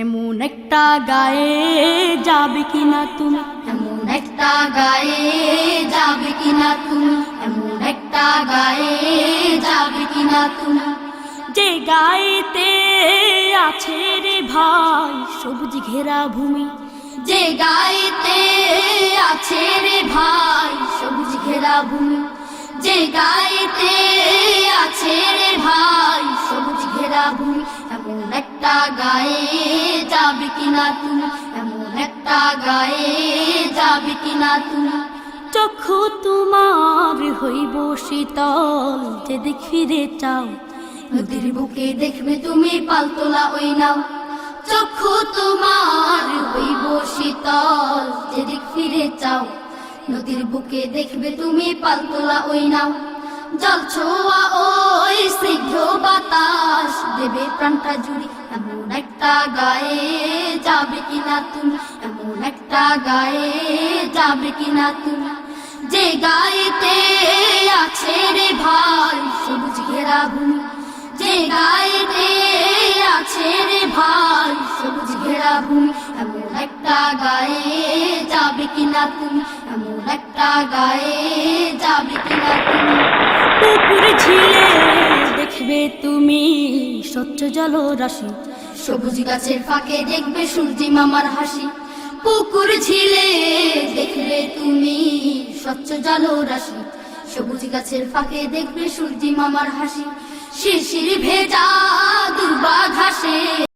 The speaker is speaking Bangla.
এমন একটা গায়ে যাবে কিনা তুমি? এমন একটা গায়ে যাবে কিনা তুমি? এমন একটা গায়ে যাবে কিনা তুমি? যে গায়েতে আছে রে ভাই সবুজ ঘেরা ভূমি। যে গায়েতে আছে রে ভাই সবুজ ঘেরা ভূমি। যে গায়েতে আছে একটা গায়ে যাবে কিনা তুমি? এমন একটা গায়ে যাবে কিনা তুমি? চক্ষু তোমার হইব শীতল, যে দিক ফিরে চাও। নদীর বুকে দেখবে তুমি পালতোলা, ওই নাও। চক্ষু তোমার হইব শীতল যেদিক ফিরে চাও। নদীর বুকে দেখবে তুমি পালতোলা, ওই নাও। জল ছোয়া ওই স্নিগ্ধ বাতাস। দেবে প্রাণটা জুড়ি, এমন একটা গায়ে যাবে কিনা তুমি? এমন একটা গায়ে যাবে কিনা তুমি? যে গায়েতে আছে রে ভাই, সবুজ ঘেরা ভূমি। যে গায়েতে আছে রে ভাই, সবুজ ঘেরা ভূমি। এমন একটা গায়ে কিনা তুমি? এমন একটা গায়ে যাবে কিনা তুমি? পুকুর ঝিলে দেখবে তুমি স্বচ্ছ জল রাশি সবুজ গাছের ফাঁকে দেখবে সূর্যি মামার হাসি। পুকুর ঝিলে দেখবে তুমি স্বচ্ছ জল রাশি সবুজ গাছের ফাঁকে দেখবে সূর্যি মামার হাসি। শিশির ভেজা দুর্বা ঘাসে